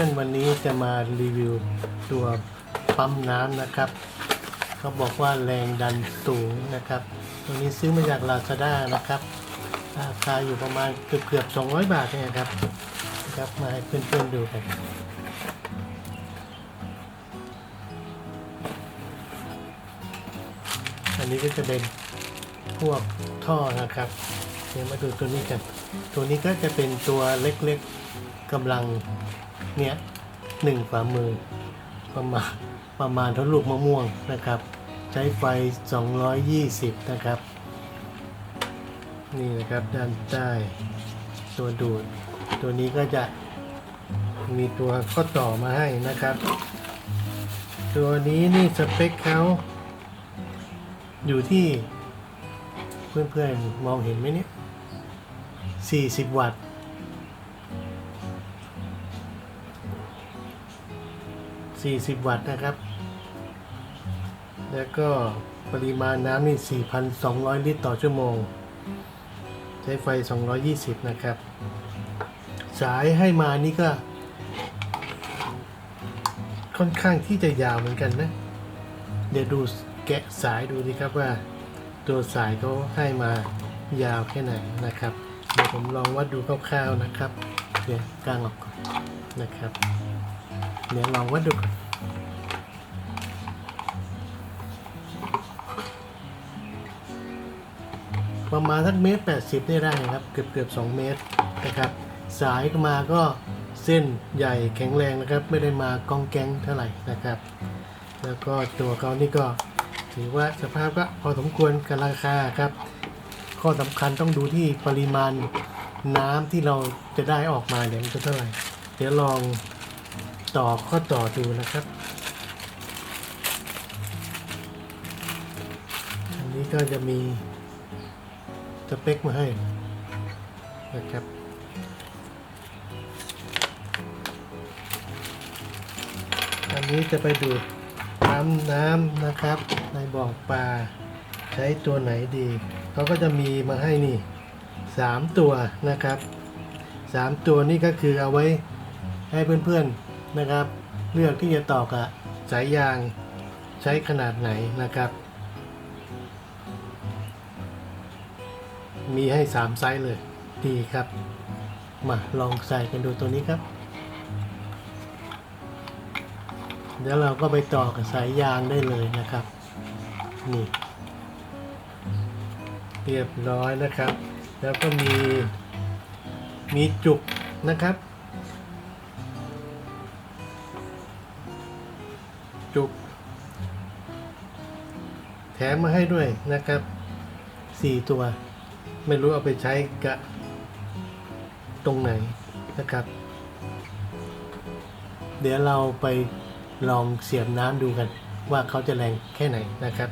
พื่อนๆวันนี้จะมารีวิวตัวปั๊มน้ำนะครับ เขาบอกว่าแรงดันสูงนะครับ ตัวนี้ซื้อมาจาก Lazada นะครับราคาอยู่ประมาณเกือบเกือบ200 บาทเนี่ยครับนะครับมาให้เพื่อนๆดูกันอันนี้ก็จะเป็นพวกท่อนะครับเดี๋ยวมาดูตัวนี้กัน ตัวนี้ก็จะเป็นตัวเล็กๆกำลัง เนี่ยหนึ่งฝ่ามือประมาณประมาณเท่าลูกมะม่วงนะครับ ใช้ไฟ 220 นะครับ นี่นะครับด้านใต้ตัวดูด ตัวนี้ก็จะมีตัวข้อต่อมาให้นะครับ ตัวนี้นี่สเปคเขาอยู่ที่เพื่อนๆ มองเห็นไหมเนี่ย 40 วัตต์ 40 วัตต์นะครับ แล้วก็ปริมาณน้ำนี่ 4,200 ลิตรต่อชั่วโมง ใช้ไฟ 220 นะครับ สายให้มานี่ก็ ค่อนข้างที่จะยาวเหมือนกันนะ เดี๋ยวดูแกะสายดูดีครับว่า ตัวสายเขาให้มายาวแค่ไหนนะครับ เดี๋ยวผมลองวัดดูคร่าวๆนะครับ เดี๋ยวกลางออกก่อนนะครับ เดี๋ยวลองวัดดูก่อนประมาณสักเมตร80ได้ได้ครับ เกือบเกือบ2เมตรนะครับ สายมาก็เส้นใหญ่แข็งแรงนะครับ ไม่ได้มากองแกงเท่าไหร่นะครับ แล้วก็ตัวเขานี่ก็ถือว่าสภาพก็พอสมควรกับราคาครับ ข้อสำคัญต้องดูที่ปริมาณน้ำที่เราจะได้ออกมาเนี่ยมันจะเท่าไหร่ เดี๋ยวลอง ต่อข้อต่อดูนะครับ อันนี้ก็จะมีสเปคมาให้นะครับอันนี้จะไปดูดปั๊มน้ำนะครับ ในบ่อปลาใช้ตัวไหนดีเขาก็จะมีมาให้นี่สามตัวนะครับสามตัวนี่ก็คือเอาไว้ให้เพื่อนๆ นะครับ เลือกที่จะต่อกับสายยางใช้ขนาดไหนนะครับ มีให้สามไซส์เลยดีครับ มาลองใส่กันดูตัวนี้ครับ เดี๋ยวเราก็ไปต่อกับสายยางได้เลยนะครับ นี่ เรียบร้อยนะครับ แล้วก็มีมีจุกนะครับ จุกแถมมาให้ด้วยนะครับสี่ตัว ไม่รู้เอาไปใช้กะตรงไหนนะครับ เดี๋ยวเราไปลองเสียบน้ำดูกัน ว่าเขาจะแรงแค่ไหนนะครับ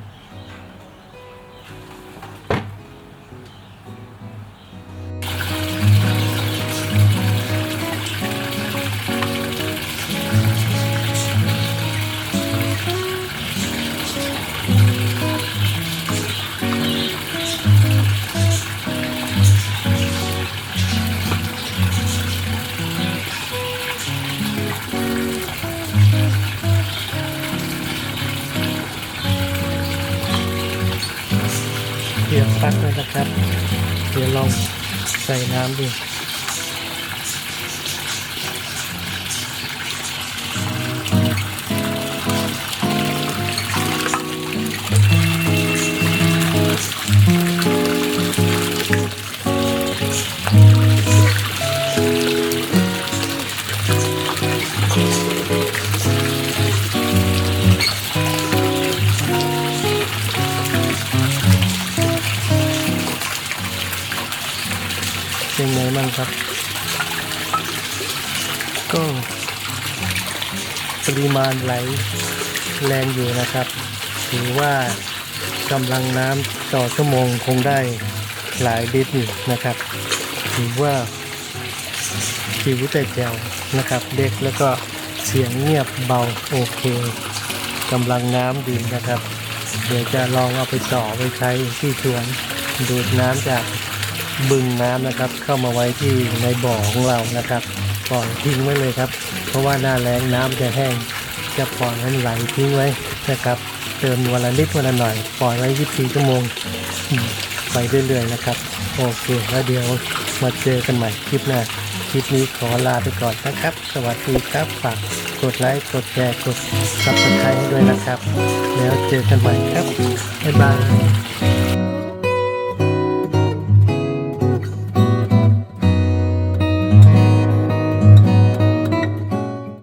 สียมปลั๊กเลยนะครับ เดี๋ยวลองใส่น้ำดู นไงบ้างครับ ก็ปริมาณไหลแรงอยู่นะครับ ถือว่ากำลังน้ำต่อชั่วโมงคงได้หลายลิตรนะครับ ถือว่าชีวิตแต่แจวนะครับ เด็กแล้วก็เสียงเงียบเบาโอเคกำลังน้ำดีนะครับ เดี๋ยวจะลองเอาไปต่อไปใช้ที่สวนดูดน้ำจาก บึงน้ำนะครับ เข้ามาไว้ที่ในบ่อของเรานะครับปล่อยทิ้งไว้เลยครับ เพราะว่าหน้าแรงน้ำจะแห้งจะปล่อยให้มันไหลทิ้งไว้นะครับ เติมวันละนิดวันละหน่อยปล่อยไว้24ชั่วโมงไปเรื่อยๆนะครับ โอเคแล้วเดี๋ยวมาเจอกันใหม่คลิปหน้าคลิปนี้ขอลาไปก่อนนะครับ สวัสดีครับฝากกดไลค์กดแชร์กดซับสไครต์ให้ด้วยนะครับ แล้วเจอกันใหม่ครับบ๊ายบาย